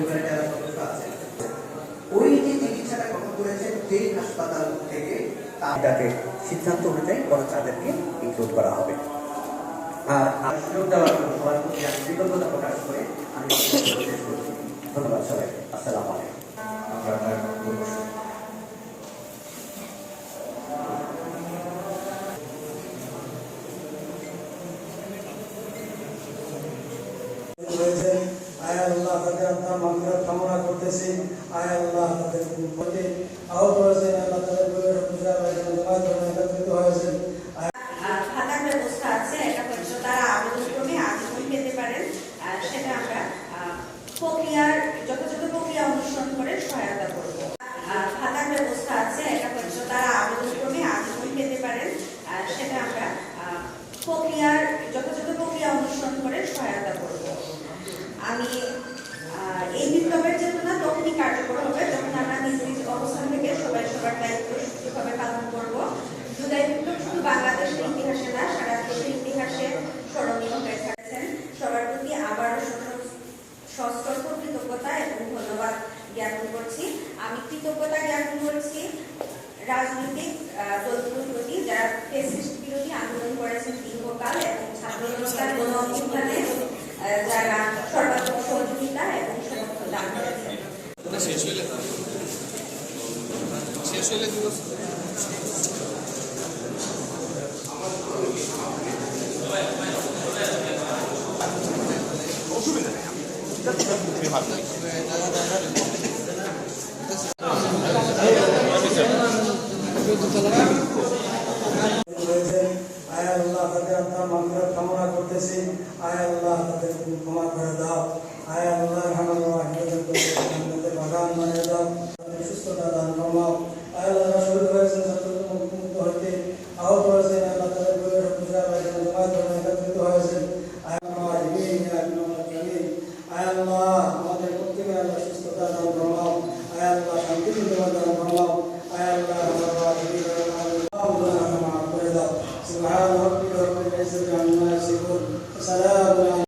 পরিবারের যারা সদস্য আছে। ওই যে চিকিৎসাটা গ্রহণ করেছেন, যেই হাসপাতাল থেকে তাকে সিদ্ধান্ত অনুযায়ী পরে তাদেরকে ইনক্লুড করা হবে। আর সুযোগ দেওয়ার জন্য সবার প্রতি আমি কৃতজ্ঞতা প্রকাশ করে আমি ধন্যবাদ সবাই আসসালামু আলাইকুম আমরা আপনার বক্তব্য শুনব। হয়েছেন আয় আল্লাহ তাদের আত্মা মামলার কামনা করতেছি। আয় আল্লাহ, তাদের প্রতি আহত হয়েছেন, আল্লাহ তাদের পরিবার পূজা একত্রিত হয়েছেন। সেটা আমরা প্রক্রিয়ার, যথাযথ প্রক্রিয়া অনুসরণ করে সহায়তা আহ, যারা সর্বাত্মক সহযোগিতা এবং সমর্থন দান করেছেন। শেষ হইলে দিবস হয়েছেন আল্লাহ তাদের ক্ষমা করে দাও। সুস্থতা দান আয় আল্লাহ শহীদ হয়েছেন শত্রু মুক্ত হইতে সুস্থতা দান ফরমাও আয় শান্তি দান ফরমাও করে দাও সুবহান رب العزة عما